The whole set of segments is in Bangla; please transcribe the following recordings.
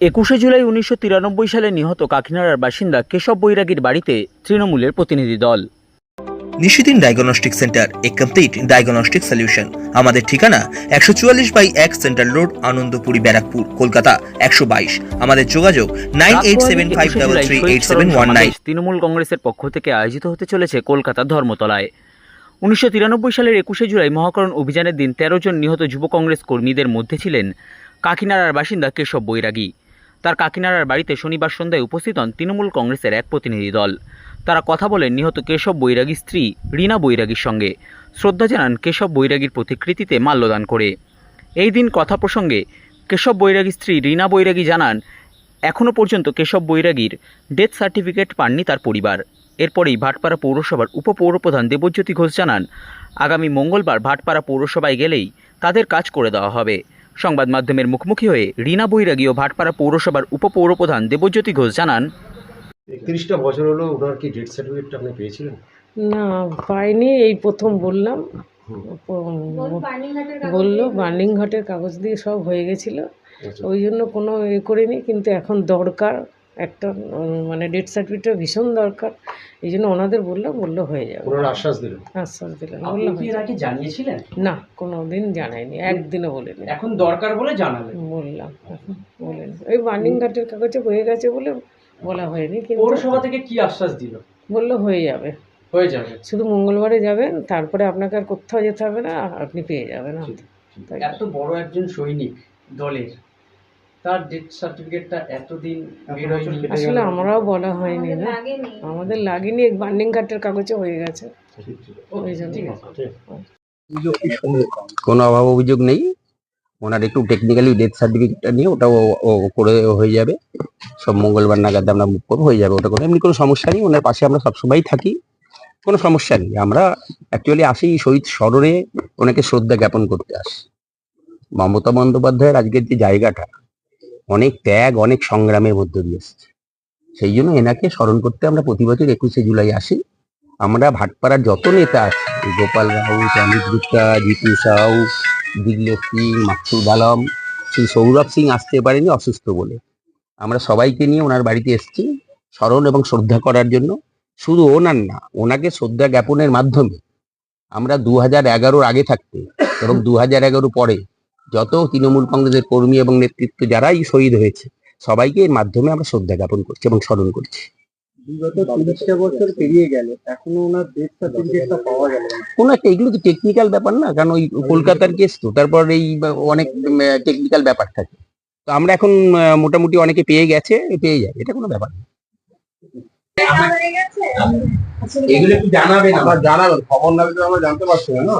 একুশে জুলাই উনিশশো তিরানব্বই সালে নিহত কাকিনাড়ার বাসিন্দা কেশব বৈরাগীর বাড়িতে তৃণমূলের প্রতিনিধি দল। নিশিদিন ডায়াগনস্টিক সেন্টার এ কমপ্লিট ডায়াগনস্টিক সলিউশন আমাদের ঠিকানা একশো চুয়াল্লিশ বাই এক সেন্ট্রাল রোড আনন্দপুরি ব্যারাকপুর কলকাতা একশো বাইশ। আমাদের যোগাযোগ nine eight seven five double three eight seven one nine. Trinamool কংগ্রেসের পক্ষ থেকে আয়োজিত হতে চলেছে কলকাতা ধর্মতলায়। উনিশশো তিরানব্বই সালের একুশে জুলাই মহাকরণ অভিযানের দিন তেরো জন নিহত যুব কংগ্রেস কর্মীদের মধ্যে ছিলেন কাকিনাড়ার বাসিন্দা কেশব বৈরাগী। তার কাকিনাড়ার বাড়িতে শনিবার সন্ধ্যায় উপস্থিত হন তৃণমূল কংগ্রেসের এক প্রতিনিধি দল। তারা কথা বলেন নিহত কেশব বৈরাগীর স্ত্রী রীনা বৈরাগীর সঙ্গে। শ্রদ্ধা জানান কেশব বৈরাগীর প্রতিকৃতিতে মাল্যদান করে। এই দিন কথা প্রসঙ্গে কেশব বৈরাগীর স্ত্রী রীনা বৈরাগী জানান এখনও পর্যন্ত কেশব বৈরাগীর ডেথ সার্টিফিকেট পাননি তার পরিবার। এরপরেই ভাটপাড়া পৌরসভার উপপৌরপ্রধান দেবজ্যোতি ঘোষ জানান, আগামী মঙ্গলবার ভাটপাড়া পৌরসভায় গেলেই তাদের কাজ করে দেওয়া হবে। সংবাদ মাধ্যমের মুখোমুখি হয়ে রীনা বৈরাগী ও ভাটপাড়া পৌরসভার উপপৌরপ্রধান দেবজ্যোতি ঘোষ জানান একত্রিশটা বছর হলো ওনার কি ডেথ সার্টিফিকেটটা আপনি পেয়েছিলেন? না পাইনি এই প্রথম বললাম। বলল বার্নিং ঘাটের কাগজ দিয়ে সব হয়ে গেছিল। আচ্ছা। ওই জন্য কোনো এ করিনি কিন্তু এখন দরকার। একটা মানে ডেথ সার্টিফিকেট ভীষণ দরকার। এই জন্য ওনাদের বললাম বলল হয়ে যাবে। আশ্বাস দিলেন। আশ্বাস দিলেন। আপনি বললাম কি জানিয়েছিলেন? না কোনো দিন জানাইনি। একদিনও বলিনি। এখন দরকার বলে জানালেন। বললাম বলেন। ওই বার্নিং ঘাটের কাগজে হয়ে গেছে বলে বলা হয়নি কিন্তু পৌরসভা থেকে কি আশ্বাস দিল? বলল হয়ে যাবে। হয়ে যাবে। শুধু মঙ্গলবারে যাবেন তারপরে আপনাকে আর কোথাও যেতে হবে না আপনি পেয়ে যাবেন। তাই। এত বড় একজন সৈনিক দলের। তার ডেথ সার্টিফিকেটটা এতদিন আসলে আমরাও বলা হয়নি না। আমাদের লাগেনি বার্নিং কার্ডের কাগজে হয়ে গেছে। ওই জন্য। কোনো অভাব অভিযোগ নেই। ওনার একটু টেকনিক্যালি ডেথ সার্টিফিকেটটা নিয়ে ওটাও ও- ও করে হয়ে যাবে। সব মঙ্গলবার নাগাদ আমরা মুখ করব হয়ে যাবে ওটা করে। এমনি কোনো সমস্যা নেই ওনার পাশে আমরা সবসময়ই থাকি। কোনো সমস্যা নেই। আমরা অ্যাকচুয়ালি আসি শহীদ স্মরণে ওনাকে শ্রদ্ধা জ্ঞাপন করতে আসি। মমতা বন্দ্যোপাধ্যায়ের আজকের যে জায়গাটা অনেক ত্যাগ, অনেক সংগ্রামের মধ্য দিয়ে এসছে। সেই জন্য এনাকে স্মরণ করতে আমরা প্রতি বছর একুশে জুলাই আসি। আমরা ভাটপাড়ার যত নেতা আছে, গোপাল রাউত অমিত গুপ্তা, জিতু সাউ দিল্লেশ সিং, মাকসুদ আলম, শ্রী সৌরভ সিং আসতে পারেনি অসুস্থ বলে। আমরা সবাইকে নিয়ে ওনার বাড়িতে এসেছি স্মরণ এবং শ্রদ্ধা করার জন্য। শুধু ওনার না, ওনাকে শ্রদ্ধা জ্ঞাপনের মাধ্যমে আমরা দু হাজার এগারোর আগে থাকতে এবং দু হাজার এগারো পরে যত তৃণমূল কংগ্রেসের কর্মী এবং নেতৃত্ব যারাই শহীদ হয়েছে সবাইকে এর মাধ্যমে আমরা শ্রদ্ধা জ্ঞাপন করছি এবং স্মরণ করছি। বিগত তিরিশটা বছর পেরিয়ে গেল এখনও ওনার ডেথ সার্টিফিকেটটা পাওয়া গেল না। কোনো একটা এগুলো তো টেকনিক্যাল ব্যাপার না কারণ ওই কলকাতার কেস তো তারপর এই অনেক টেকনিক্যাল ব্যাপার থাকে। তো আমরা এখন মোটামুটি অনেকে পেয়ে গেছে পেয়ে যাবে এটা কোনো ব্যাপার না। এগুলো একটু জানাবেন আমার জানাবেন খবর না দিলে আমরা জানতে পারছি না না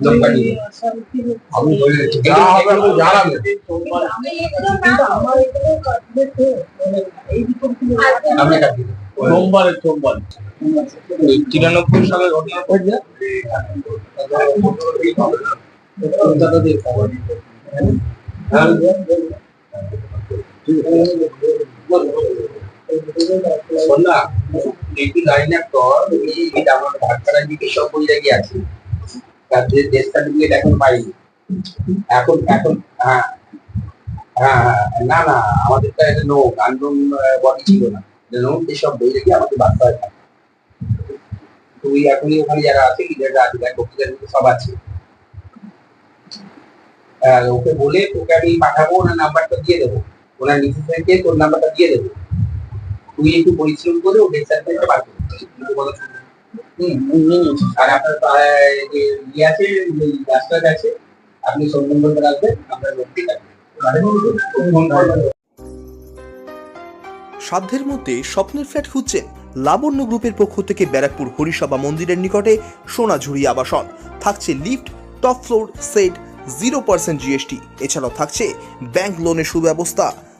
দরকারি যা হবে আপনি জানাবেন আমরা কাটি সোমবারে সোমবার তিরানব্বই সালে ঘটনা ঘটছে কলকাতাতে খবর। শোন না, একটু লাইন আপ কর, এই এই আমার ভাটপাড়ার দিকে সব বই লেগে আছে। তার যে ডেথ সার্টিফিকেট এখন পাইনি। এখন এখন হ্যাঁ না না নো না নো তুই এখনই ওখানে যারা আছে সব আছে ওকে বলে তোকে আমি পাঠাবো ওনার নাম্বারটা দিয়ে দেবো ওনার নিচে থেকে তোর নাম্বারটা দিয়ে দেবো। তুই একটু পরিশ্রম করে ওদের সাথে বার করবি। আর আপনার যে ইয়ে আছে ওই রাস্তাটা আছে আপনি সম্বন্ধ রাখবেন আপনার লোকটি সাধ্যের মধ্যে স্বপ্নের ফ্ল্যাট খুঁজছেন লাবণ্য গ্রুপের পক্ষ থেকে ব্যারাকপুর হরিসভা মন্দিরের নিকটে সোনাঝুরি আবাসন। থাকছে lift top floor set zero percent GST এছাড়াও থাকছে ব্যাংক লোনের সুব্যবস্থা।